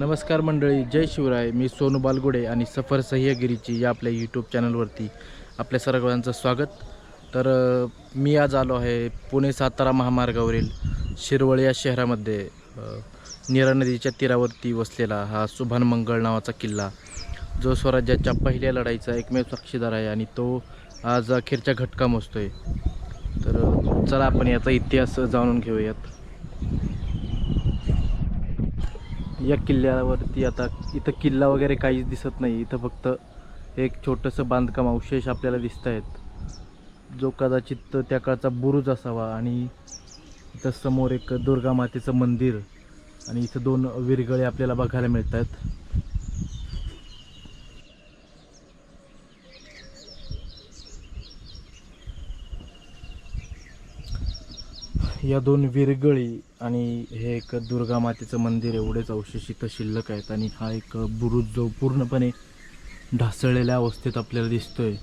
नमस्कार मंडळी जय शिवराय. मी सोनू बालगुडे आणि सफर सह्यगिरीची या आपल्या यूट्यूब चॅनलवरती आपल्या सर्वांचं स्वागत. तर मी आज आलो आहे पुणे सातारा महामार्गावरील शिरवळ या शहरामध्ये नीरा नदीच्या तीरावरती वसलेला हा सुभान मंगळ नावाचा किल्ला जो स्वराज्याच्या पहिल्या लढाईचा एकमेव साक्षीदार आहे आणि तो आज अखेरच्या घटका मोजतोय. तर चला आपण याचा इतिहास जाणून घेऊयात. या किल्ल्यावरती आता इथं किल्ला वगैरे काहीच दिसत नाही. इथं फक्त एक छोटंसं बांधकाम अवशेष आपल्याला दिसत आहेत. जो कदाचित त्या काळचा बुरुज असावा आणि इथं समोर एक दुर्गा मातेचं मंदिर आणि इथं दोन विरगळे आपल्याला बघायला मिळत आहेत या दोन विरगळी आणि हे एक दुर्गा मातेचं मंदिर एवढेच अवशेष इथं शिल्लक आहेत आणि हा एक बुरुज जो पूर्णपणे ढासळलेल्या अवस्थेत आपल्याला दिसतोय.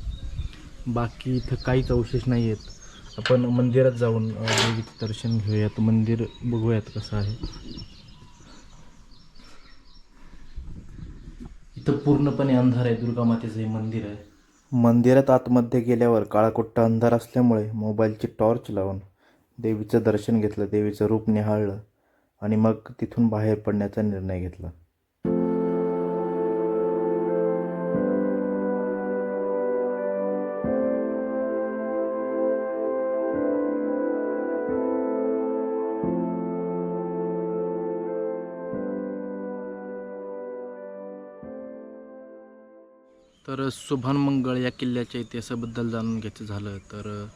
बाकी इथं काहीच अवशेष नाही आहेत. आपण मंदिरात जाऊन देवीचं दर्शन घेऊयात. मंदिर बघूयात कसं आहे. इथं पूर्णपणे अंधार आहे. दुर्गा मातेचं हे मंदिर आहे. मंदिरात आतमध्ये गेल्यावर काळाकुट्टा अंधार असल्यामुळे मोबाईलची टॉर्च लावून देवीचं दर्शन घेतलं देवीचं रूप निहाळलं आणि मग तिथून बाहेर पडण्याचा निर्णय घेतला. तर सुभान मंगळ या किल्ल्याच्या इतिहासाबद्दल जाणून घ्यायचं झालं तर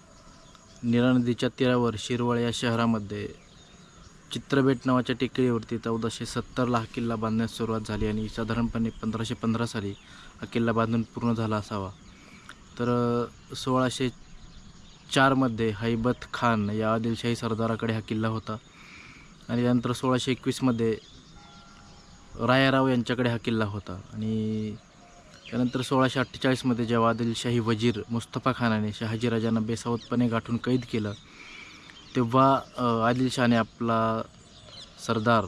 नीरा नदीच्या तीरावर शिरवळ या शहरामध्ये चित्रबेट नावाच्या टेकडीवरती चौदाशे सत्तरला हा किल्ला बांधण्यास सुरुवात झाली आणि साधारणपणे पंधराशे पंधरा साली हा किल्ला बांधून पूर्ण झाला असावा. तर सोळाशे चारमध्ये हैबत खान या आदिलशाही सरदाराकडे हा किल्ला होता आणि त्यानंतर सोळाशे एकवीसमध्ये रायाराव यांच्याकडे हा किल्ला होता आणि त्यानंतर सोळाशे अठ्ठेचाळीसमध्ये जेव्हा आदिलशाही वजीर मुस्तफा खानाने शहाजीराजांना बेसावतपणे गाठून कैद केलं तेव्हा अ, आदिलशहाने आपला सरदार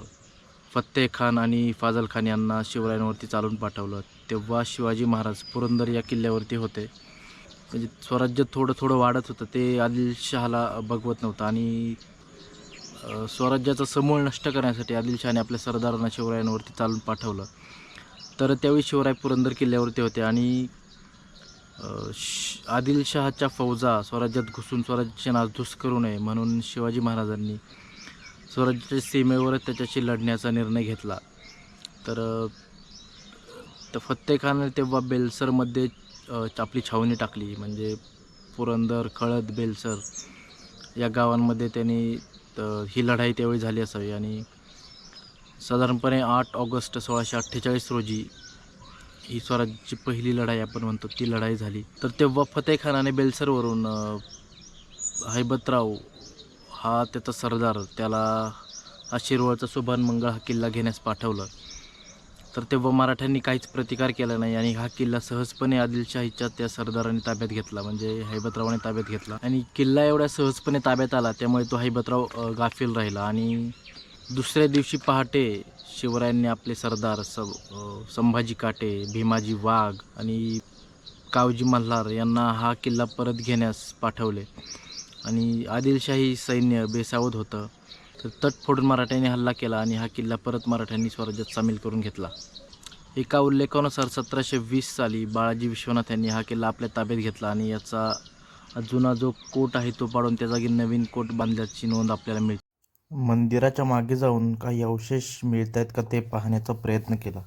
फत्तेह खान आणि फाजल खान यांना शिवरायांवरती चालून पाठवलं. तेव्हा शिवाजी महाराज पुरंदर या किल्ल्यावरती होते. म्हणजे स्वराज्य थोडं थोडं वाढत होतं ते आदिलशहाला बघवत नव्हतं आणि स्वराज्याचा समूळ नष्ट करण्यासाठी आदिलशहाने आपल्या सरदारांना शिवरायांवरती चालून पाठवलं. तर त्यावेळी शिवराय पुरंदर किल्ल्यावरती होते आणि श- आदिलशहाच्या फौजा स्वराज्यात घुसून स्वराज्याचे नासधूस करू नये म्हणून शिवाजी महाराजांनी स्वराज्याच्या सीमेवरच त्याच्याशी लढण्याचा निर्णय घेतला. तर अ, तर तेव्हा बेलसरमध्ये आपली छावणी टाकली. म्हणजे पुरंदर खळद बेलसर या गावांमध्ये त्यांनी ही लढाई त्यावेळी झाली असावी आणि साधारणपणे आठ ऑगस्ट सोळाशे अठ्ठेचाळीस रोजी ही स्वराज्याची पहिली लढाई आपण म्हणतो ती लढाई झाली. तर तेव्हा फतेह खानाने बेलसरवरून हैबतराव हा त्याचा सरदार त्याला हा शिरवळचा सुभान मंगळ हा किल्ला घेण्यास पाठवलं. तर तेव्हा मराठ्यांनी काहीच प्रतिकार केला नाही आणि हा किल्ला सहजपणे आदिलशाहीच्या त्या सरदाराने ताब्यात घेतला म्हणजे हैबतरावाने ताब्यात घेतला. आणि किल्ला एवढ्या सहजपणे ताब्यात आला त्यामुळे तो हैबतराव गाफील राहिला आणि दुसऱ्या दिवशी पहाटे शिवरायांनी आपले सरदार स संभाजी काटे भीमाजी वाघ आणि कावजी मल्हार यांना हा किल्ला परत घेण्यास पाठवले. आणि आदिलशाही सैन्य बेसावध होतं. तर तट फोडून मराठ्यांनी हल्ला केला आणि हा किल्ला परत मराठ्यांनी स्वराज्यात सामील करून घेतला. एका उल्लेखानुसार सतराशे वीस साली बाळाजी विश्वनाथ यांनी हा किल्ला आपल्या ताब्यात घेतला आणि याचा जुना जो कोट आहे तो पाडून त्या जागी नवीन कोट बांधल्याची नोंद आपल्याला मिळते. मंदिराच्या मागे जाऊन काही अवशेष मिळत आहेत का ते पाहण्याचा प्रयत्न केला.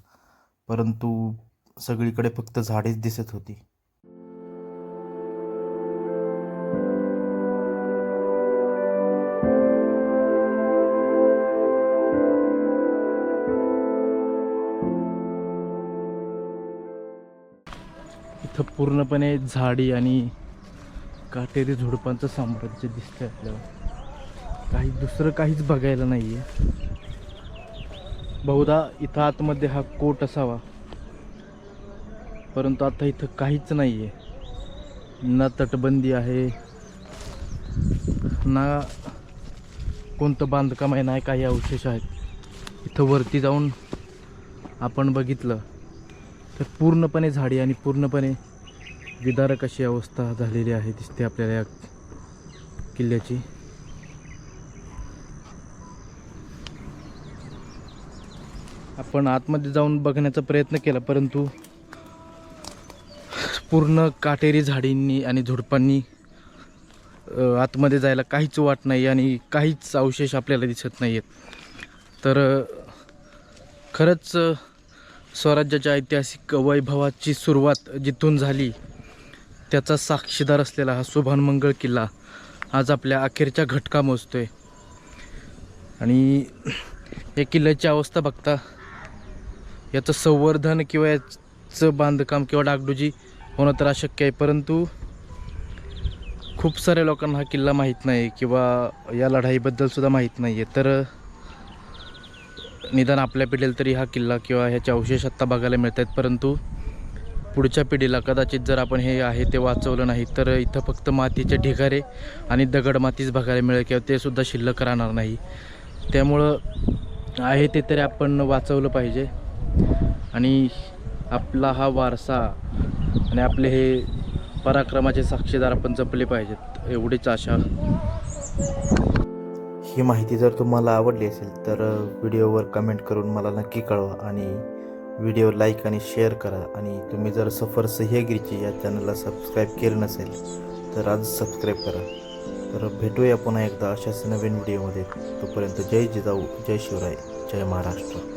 परंतु सगळीकडे फक्त झाडेच दिसत होती. इथं पूर्णपणे झाडी आणि काटेरी झुडपांचं साम्राज्य दिसतंय आपल्याला. काही दुसरं काहीच बघायला नाही आहे बहुधा इथं आतमध्ये हा कोट असावा. परंतु आता इथं काहीच नाही आहे ना तटबंदी आहे ना कोणतं बांधकाम आहे नाही काही अवशेष आहेत. इथं वरती जाऊन आपण बघितलं तर पूर्णपणे झाडी आणि पूर्णपणे विदारक अशी अवस्था झालेली आहे दिसते आपल्याला या किल्ल्याची. आपण आतमध्ये जाऊन बघण्याचा प्रयत्न केला परंतु पूर्ण काटेरी झाडींनी आणि झुडपांनी आतमध्ये जायला काहीच वाट नाही आणि काहीच अवशेष आपल्याला दिसत नाही आहेत तर खरंच स्वराज्याच्या ऐतिहासिक वैभवाची सुरुवात जिथून झाली त्याचा साक्षीदार असलेला हा सुभानमंगळ किल्ला आज आपल्या अखेरच्या घटका मोजतोय. आणि या किल्ल्याची अवस्था बघता याचं संवर्धन किंवा याचं बांधकाम किंवा डागडुजी होणं तर अशक्य आहे परंतु खूप साऱ्या लोकांना हा किल्ला माहीत नाही किंवा या लढाईबद्दलसुद्धा माहीत नाही आहे तर निदान आपल्या पिढीला तरी हा किल्ला किंवा ह्याचे अवशेष आत्ता बघायला मिळत आहेत परंतु पुढच्या पिढीला कदाचित जर आपण हे आहे ते वाचवलं नाही तर इथं फक्त मातीचे ढिगारे आणि दगड मातीच बघायला मिळेल किंवा ते सुद्धा शिल्लक राहणार नाही. त्यामुळं आहे ते तरी आपण वाचवलं पाहिजे. आणि आपला हा वारसा आणि आपले हे पराक्रमाचे साक्षीदार आपण जपले पाहिजेत एवढीच आशा. ही माहिती जर तुम्हाला आवडली असेल तर व्हिडिओवर कमेंट करून मला नक्की कळवा आणि व्हिडिओ लाईक आणि शेअर करा. आणि तुम्ही जर सफर सह्यागिरीची या चॅनलला सबस्क्राईब केलं नसेल तर आज सबस्क्राईब करा. तर भेटूया पुन्हा एकदा अशाच नवीन व्हिडिओमध्ये. तोपर्यंत जय जिजाऊ जय शिवराय जय महाराष्ट्र.